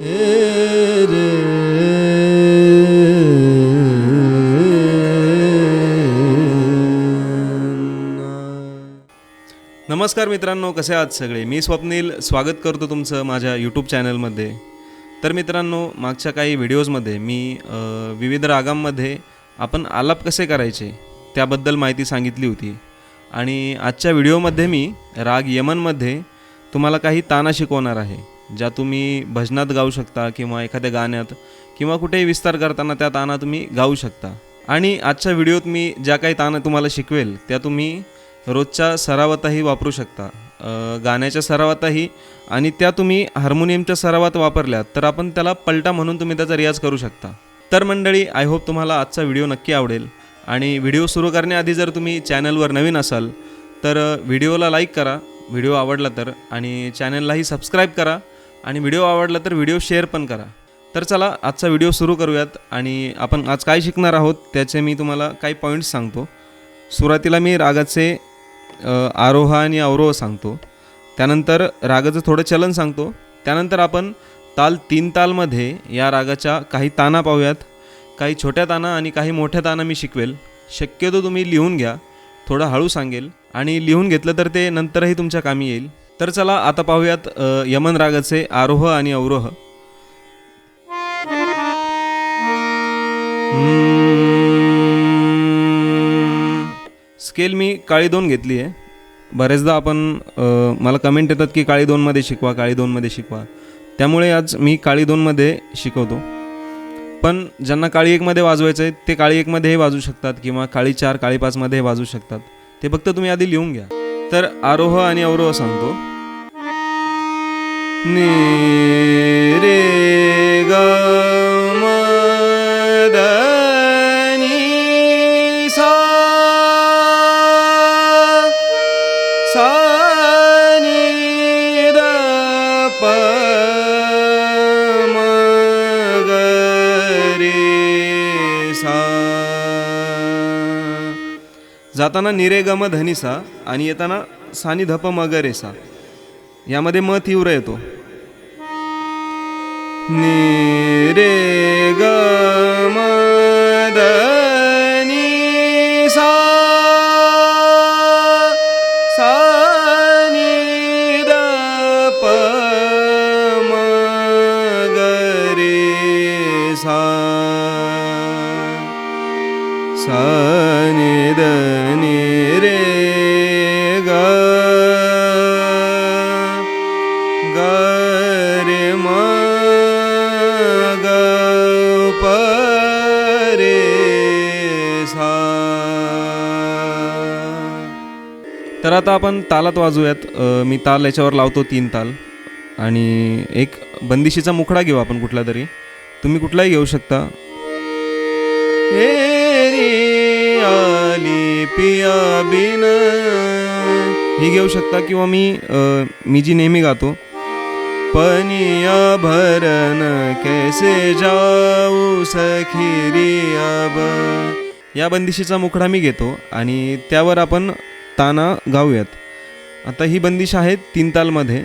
नमस्कार मित्रांनो कसे आहात सगळे? मी स्वप्नील स्वागत करतो तुमचं माझ्या यूट्यूब चॅनलमध्ये. तर मित्रांनो मागच्या काही व्हिडिओजमध्ये मी विविध रागांमध्ये आपण आलाप कसे करायचे त्याबद्दल माहिती सांगितली होती. आणि आजच्या व्हिडिओमध्ये मी राग यमनमध्ये तुम्हाला काही ताना शिकवणार आहे. ज्या तुम्ही भजनात गाऊ शकता किंवा एखाद्या गाण्यात किंवा कुठेही विस्तार करताना त्या ताना तुम्ही गाऊ शकता. आणि आजच्या व्हिडिओत मी ज्या काही ताना तुम्हाला शिकवेल त्या तुम्ही रोजच्या सरावातही वापरू शकता. गाण्याच्या सरावातही आणि त्या तुम्ही हार्मोनियमच्या सरावात वापरल्यात तर आपण त्याला पलटा म्हणून तुम्ही त्याचा रियाज करू शकता. तर मंडळी आय होप तुम्हाला आजचा व्हिडिओ नक्की आवडेल. आणि व्हिडिओ सुरू करण्याआधी जर तुम्ही चॅनलवर नवीन असाल तर व्हिडिओला लाईक करा. व्हिडिओ आवडला तर आणि चॅनललाही सबस्क्राईब करा. आणि व्हिडिओ आवडला तर व्हिडिओ शेअर पण करा. तर चला आजचा व्हिडिओ सुरू करूयात आणि आपण आज काय शिकणार आहोत त्याचे मी तुम्हाला काही पॉईंट्स सांगतो. सुरुवातीला मी रागाचे आरोह आणि अवरोह सांगतो. त्यानंतर रागाचं थोडं चलन सांगतो. त्यानंतर आपण ताल तीन तालमध्ये या रागाच्या काही ताना पाहूयात. काही छोट्या ताना आणि काही मोठ्या ताना मी शिकवेल. शक्यतो तुम्ही लिहून घ्या थोडं हळू सांगेल आणि लिहून घेतलं तर ते नंतरही तुमच्या कामी येईल. तर चला आता पाहूयात यमन रागाचे आरोह आणि अवरोह. स्केल मी काळी दोन घेतली आहे. बरेचदा आपण मला कमेंट येतात की काळी दोनमध्ये शिकवा काळी दोनमध्ये शिकवा. त्यामुळे आज मी काळी दोनमध्ये शिकवतो. पण ज्यांना काळी एकमध्ये वाजवायचं आहे ते काळी एकमध्येही वाजू शकतात किंवा काळी चार काळी पाचमध्येही वाजू शकतात. ते फक्त तुम्ही आधी लिहून घ्या. तर आरोह आणि अवरोह सांगतो. रे ग म द सा सा नि द प म ग रे सा। जाताना निरेगम ग धनी सा आणि येताना सानी धप मग सा यामध्ये म तीव्र येतो. नी रे ग तर आता आपण तालात वाजूयात. मी ताल याच्यावर लावतो तीन ताल. आणि एक बंदिशीचा मुखडा घेऊ आपण कुठला तरी. तुम्ही कुठलाही घेऊ शकता. बिन. ही घेऊ शकता किंवा मी मी जी नेहमी गातो. पनिया भरन कैसे जाऊ सखीरी अब या बंदिशीचा मुखडा मी घेतो आणि त्यावर आपण ताना गाऊयात. आता ही बंदिश आहे तीन तालमध्ये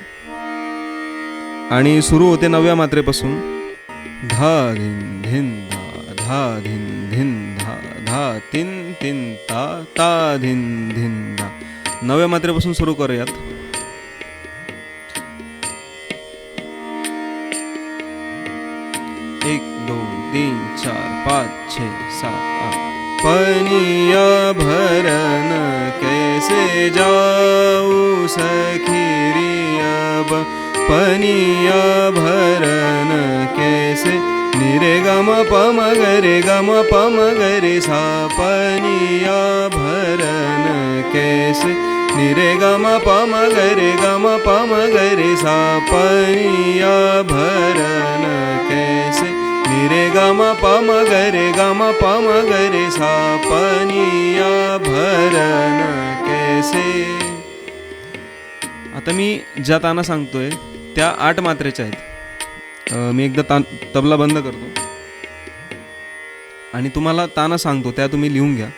आणि सुरू होते नवव्या मात्रेपासून. धा धिन धिन धा धा धिन धिन धा धा तीन तीन ता ता धिन धिन धा. नव्या मात्रेपासून सुरू करूयात. एक दोन तीन चार पाच छ सात आठ. पनिया भरन कैसे जाऊ सखीरी पनिया भरन कैसे? निरे गम पम गरे गम पम गरे सा पनिया भरन कैसे? निरे गम पम गरे गम पम गरे सा पनिया भरन कैसे? निरे गम पम गरे गम पम गरे सा पनिया भरन जसे आता मी ज्या ताना सांगतोय त्या आठ मात्रेच्या आहेत. मी एकदा ता तबला बंद करतो. आणि तुम्हाला ताना सांगतो त्या तुम्ही लिहून घ्या.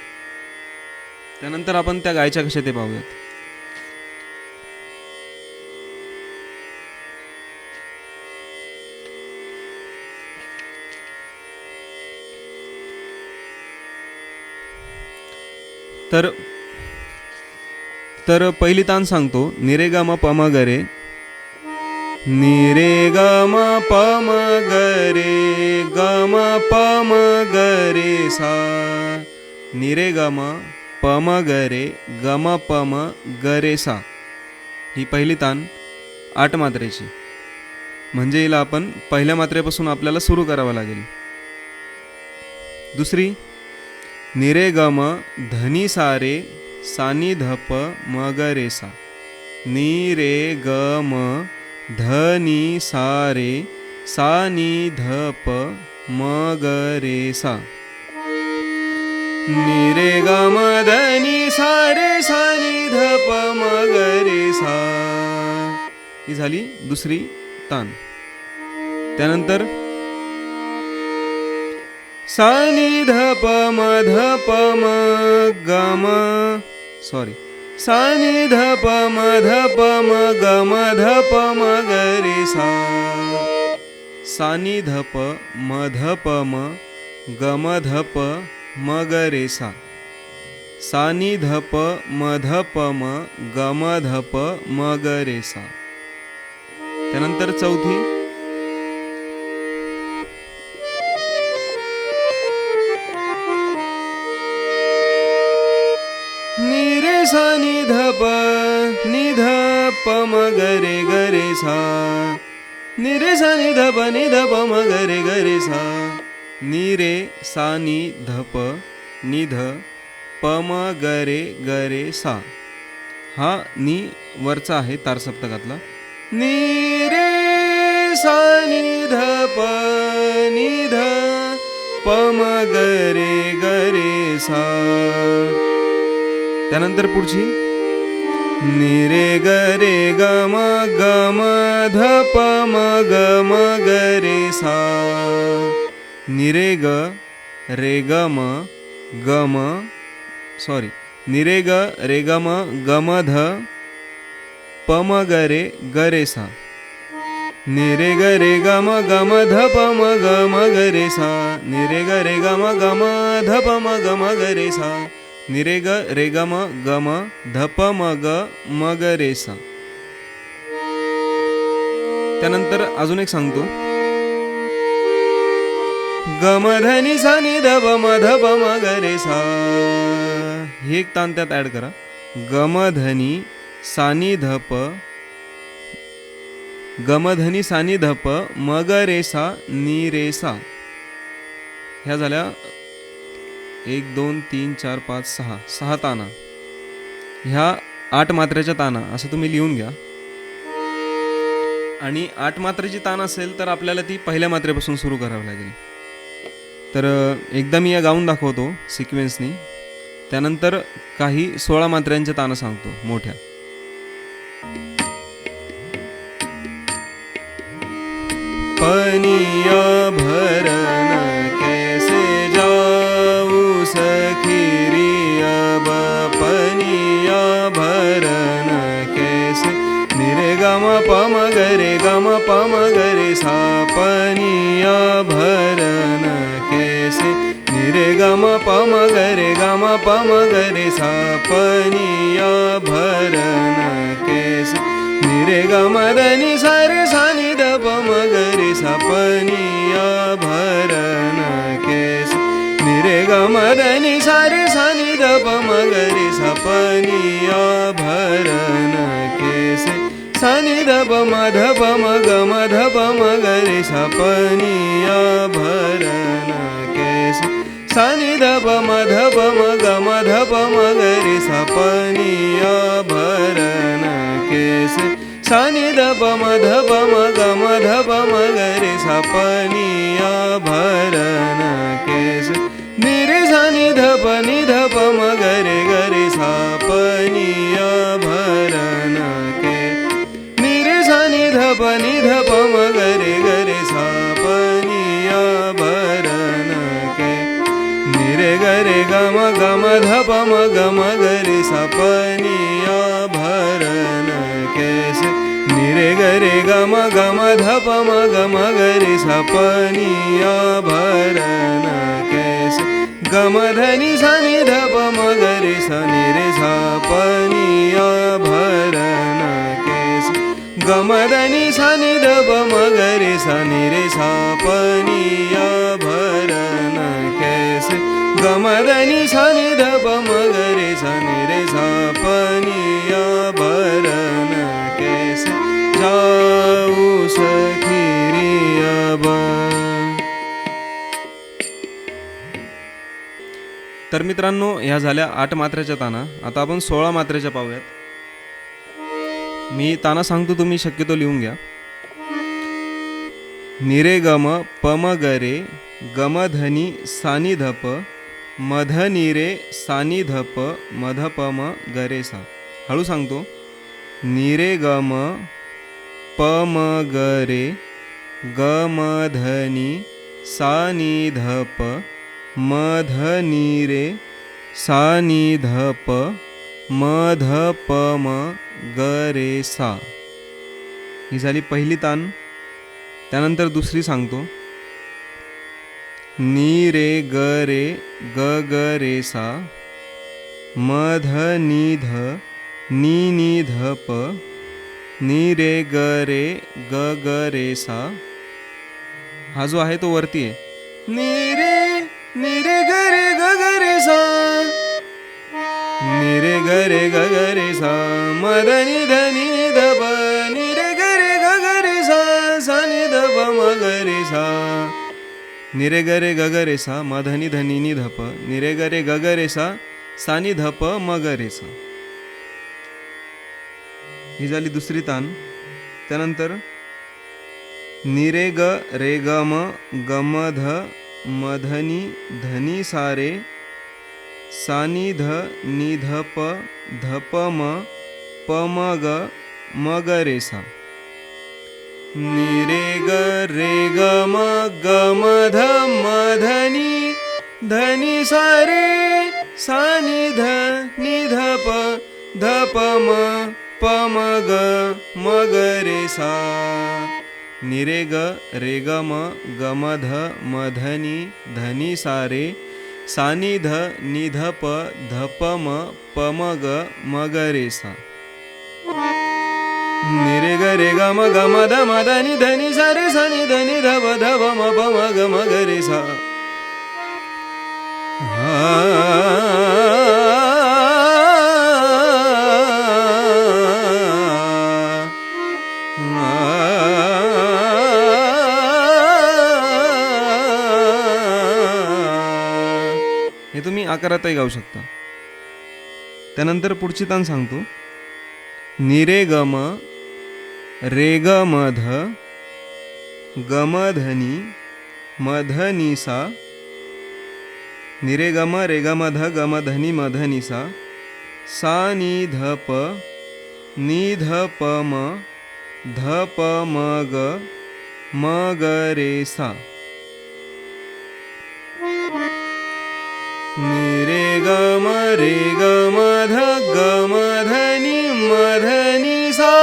त्यानंतर आपण त्या गायच्या कशा ते पाहूयात. तर तर पहिली तान सांगतो निरे ग म प म ग रे निरे ग म प म ग रे ग म प म ग रे सा निरे ग म प म ग रे ग म प म ग रे सा ही पहिली तान आठ मात्रेची. म्हणजे हिला आपण पहिल्या मात्रेपासून आपल्याला सुरू करावं लागेल. दुसरी निरे ग म धनी सारे सानिधप मगरेसा। म रे नी रे ग म धनी सारे सानिधप धप म ग रे नी रे ग म धनी सारे सानिधप धप म ही झाली दुसरी तान। त्यानंतर सानी धप म धप सॉरी सानिध धप म धप म ग म धप म ग रे सा सानिधप धप म धप म ग म म ग रे सा सानी धप म धप म ग म म ग रे सा त्यानंतर चौथी निधप म गरे गरे सा निरे सा निधप निधप म गरे गरे सा निरे सा निधप निध प म गरे गरे सा हा नी वरचा आहे तार सप्तकातला. नी रे सा निध प निध प म गरे गरे सा त्यानंतर पुढची. निरे गरे ग रे ग म ग ध प म ग म ग रे सा निरे ग रे गम गम सॉरी निरे ग रे गम गम ध प म ग रे ग रे सा। निरे ग रे गम ध प म ग म ग रे सा। निरे ग रे ग म ध प म ग म ग रे सा। निरेग रेगम ग रे ग म रेस. ग त्यानंतर अजून एक सांगतो. गम धनी सा नि धब म धब मग रेसा. हे एक तान त्यात ॲड करा. गमधनी सानी धप गमधनी सानी धप मग रेसा निरेसा नी ह्या झाल्या एक दोन तीन चार पाच सहा सहा ताना. ह्या आठ मात्रेच्या ताना असं तुम्ही लिहून घ्या. आणि आठ मात्रेची तान असेल तर आपल्याला ती पहिल्या मात्रेपासून सुरू करावी लागेल. तर एकदा मी या गाऊन दाखवतो सिक्वेन्सनी. त्यानंतर काही सोळा मात्र्यांच्या ताना सांगतो मोठ्या. पनिया भर पमगरे सापनिया भरन केसे। निर्गम पमगरे गम पमगरे सापनिया भरन केसे। निर्गम दनि सर सनि द पमगरे सापनिया भरन केसे। निर्गम दनि सर सनि द पमगरे सापनिया सनि धप मध पम धप गरे सपनिया भरण केश सनि धप मध पम गम धप गरे सपनिया भरण केश सनि धप मध पम धप गरे सपनिया भरण केश निर सनि धप म गरे गरे सा गम ध पम गम गरे सा पनिया भरन कैसे। गमधनी सनि धप मगरे सनि रे सा पनिया भरण केस। गमधनी सनि धप मगरे सनि रे सा पनिया भरण केस। गमधनी सनि धप मगरे तर मित्रांनो ह्या झाल्या आठ मात्रेच्या ताना. आता आपण सोळा मात्रेच्या पाहूयात. मी ताना सांगतो तुम्ही शक्यतो लिहून घ्या. निरे गम पम गरे गम धनी सानी धप मध निरे सानी धप मध पम गरे सा. हळू सांगतो. निरे गम पम गरे गम धनी सानी धप मध मध पम गरे सा ही झाली पहिली तान त्यानंतर दुसरी सांगतो. नी रे ग रे ग ग रे सा मध निध नी नी रे नीरे रे ग ग रे सा. हा जो आहे तो वरती आहे. नी रे निरे रे ग ग रे सा. निरे रे ग ग रे सा. मद नि ध नि ध ब निरे रे ग ग रे सा. सा नि ध ब म ग रे सा. निरे गरे ग ग रे सा. मध नि ध नि नि ध प निरे गरे ग ग रे सा. सा नि ध प म ग रे सा. ही झाली दुसरी तान त्यानंतर निरे ग रे ग म गम ध मधनी धनी सारे सानी ध नि ध प ध प म प म ग म ग रे सा. निरे ग रे ग म ग म ध मधनी धनी धनी सारे सानी ध नि ध प ध प म प मग ग रे सा. निरे ग रे ग म ग म ध म धनी धनी सारे सानी ध नि ध प ध प म प म ग म ग रे सा. निरे ग रे ग म ग म ध म ध नि ध नि सा रे सा नि ध नि ध प ध प म प म ग म ग रे सा. हा आकारातही गाऊ शकता. त्यानंतर पुढची तान सांगतो. निरे गम रे ग मध गमधनी मधनिसा निरे गम रे ग मध गमधनी मधनिसा सा नि ध प नि निरे ग म रे गम ध ग धनी मधनी म सा।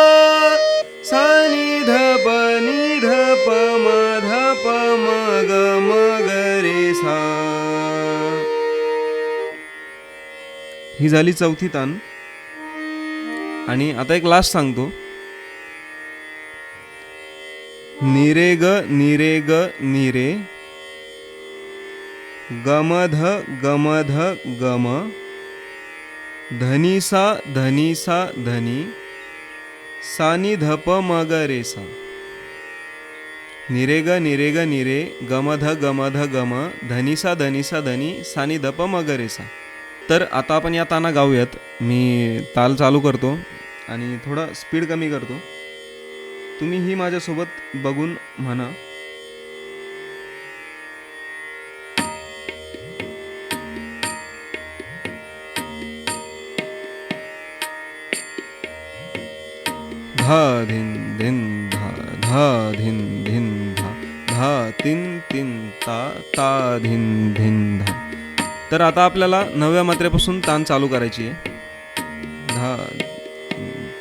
सा नि ध प नि ध प म ध प म ग म ग रे सा। ही झाली चौथी तान. आणि आता एक लास्ट सांगतो. निरे ग निरे ग निरे गमध गमध गम धनिसा धनिसा धनी सानिधप धप मग रेसा निरेग निरेग निरे गमध गमध गम धनिसा धनिसा धनी सानिधप धप मग रेसा तर आता आपण या ताना गाऊयात. मी ताल चालू करतो आणि थोडा स्पीड कमी करतो. तुम्ही ही माझ्यासोबत बघून म्हणा. धा धिन धिन धा धा धिन धिन धा धा तीन तीन ता ता धिन धिन धा. तर आता आपल्याला नवव्या मात्रेपासून तान चालू करायची आहे. धा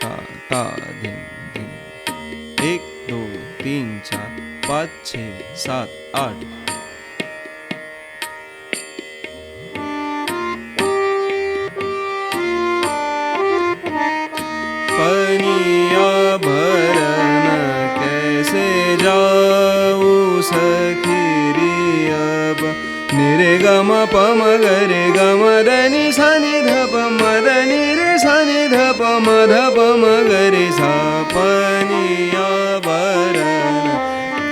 ता ता धिन धिन एक दोन तीन चार पाच छे सात आठ. निर्गम पगर गमदनि सनि धि धप मधप मगरि सा पिया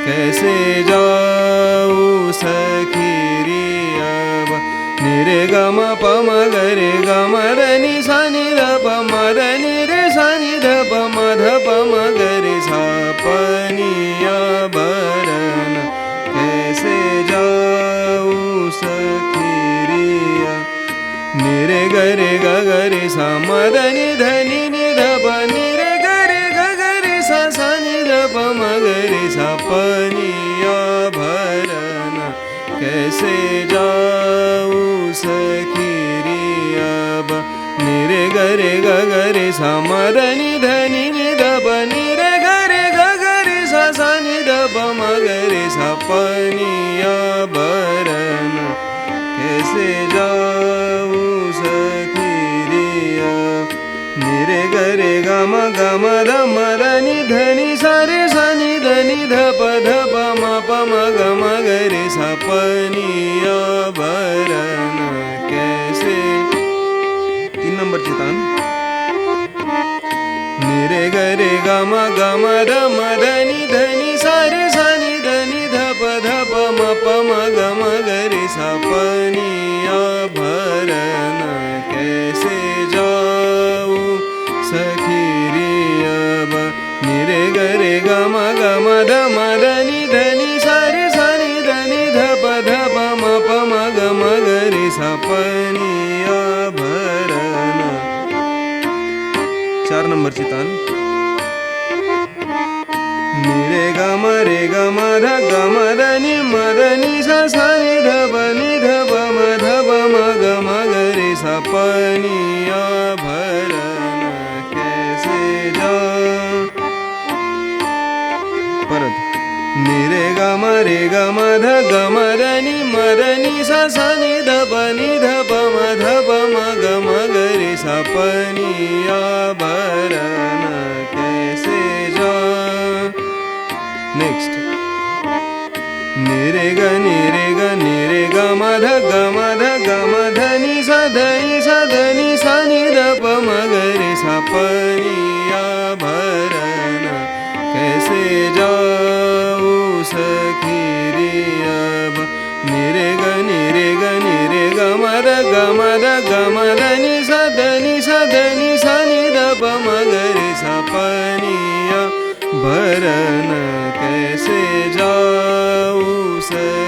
वैसे गिरिया निर्गम पगर गमदनि सनि धमदनि रे सनि धप मधप मग सखिरिया। निरे गरे ग गरे सा मदनि धनि नि धप निरे गरे ग गरे सा सा नि धप म गरे सा पनिया भरन। निरे गरे ग गरे सा मदनि धनि निरे गरे गम गम धम धनि सारे सनि धनि धप धप म पम गम गरे सपनिया भरन कैसे? तीन नंबरची तान निरे गरे गम गम धम धनि जोरसी तान निरे गम रे गम ध गम ध नि मद नि स स नि ध ब नि ध ब म ध ब म ग कैसे ज। परत। निरे गम रे गम ध गम ध नि मद नि स स पनिया भरन कैसे जा? नेक्स्ट निरे ग निरे ग निरे ग मध ग मध ग म ध नि सा ध नि सा ध नि सा प म ग रे सा प नि या भरन कैसे जाऊ सखिरियब निरे ग निरे ग निरे ग म ध ग म ध ग म ध नि सा ध नि सा ध नि सा नि ध प म ग रे सा प नि या भरन कैसे जाऊ सखिरियब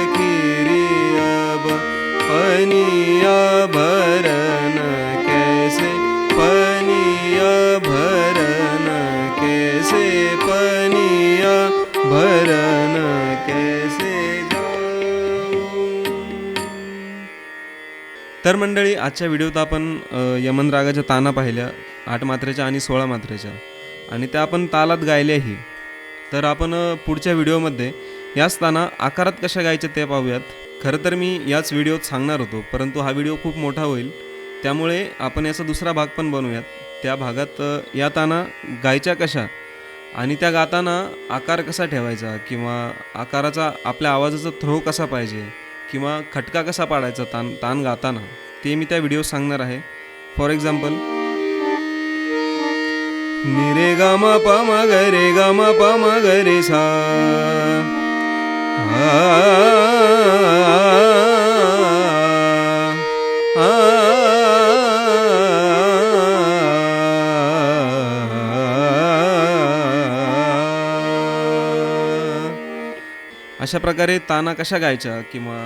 तर मंडळी आजच्या व्हिडिओत आपण यमन रागाच्या ताना पाहिल्या आठ मात्रेच्या आणि सोळा मात्रेच्या. आणि त्या आपण तालात गायल्याही. तर आपण पुढच्या व्हिडिओमध्ये याच ताना आकारात कशा गायच्या ते पाहूयात. खरं तर मी याच व्हिडिओत सांगणार होतो परंतु हा व्हिडिओ खूप मोठा होईल. त्यामुळे आपण याचा दुसरा भाग पण बनवूयात. त्या भागात या ताना गायच्या कशा आणि त्या गाताना आकार कसा ठेवायचा किंवा आकाराचा आपल्या आवाजाचा थ्रो कसा पाहिजे किंवा खटका कसा पाडायचा तान तान गाताना ते मी त्या व्हिडिओ सांगणार आहे. फॉर एक्झाम्पल निरे ग म प म ग रे ग म प म ग रे सा अशा प्रकारे ताना कशा गायच्या किंवा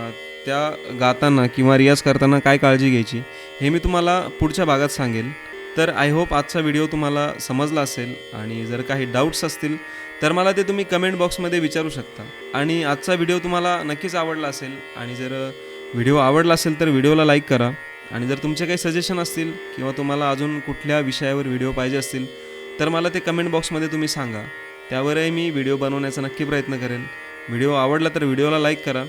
त्या गाताना किंवा रियाज करताना काय काळजी घ्यायची हे मी तुम्हाला पुढच्या भागात सांगेल. तर आय होप आजचा व्हिडिओ तुम्हाला समजला असेल आणि जर काही डाऊट्स असतील तर मला ते तुम्ही कमेंट बॉक्समध्ये विचारू शकता. आणि आजचा व्हिडिओ तुम्हाला नक्कीच आवडला असेल आणि जर व्हिडिओ आवडला असेल तर व्हिडिओला लाईक करा. आणि जर तुमचे काही सजेशन असतील किंवा तुम्हाला अजून कुठल्या विषयावर व्हिडिओ पाहिजे असतील तर मला ते कमेंट बॉक्समध्ये तुम्ही सांगा. त्यावरही मी व्हिडिओ बनवण्याचा नक्की प्रयत्न करेन व्हिडिओ आवडला तर व्हिडिओला लाईक करा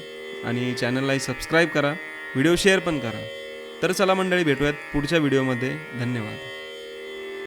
आणि चॅनललाही सबस्क्राईब करा. व्हिडिओ शेअर पण करा. तर चला मंडळी भेटूयात पुढच्या व्हिडिओमध्ये. धन्यवाद.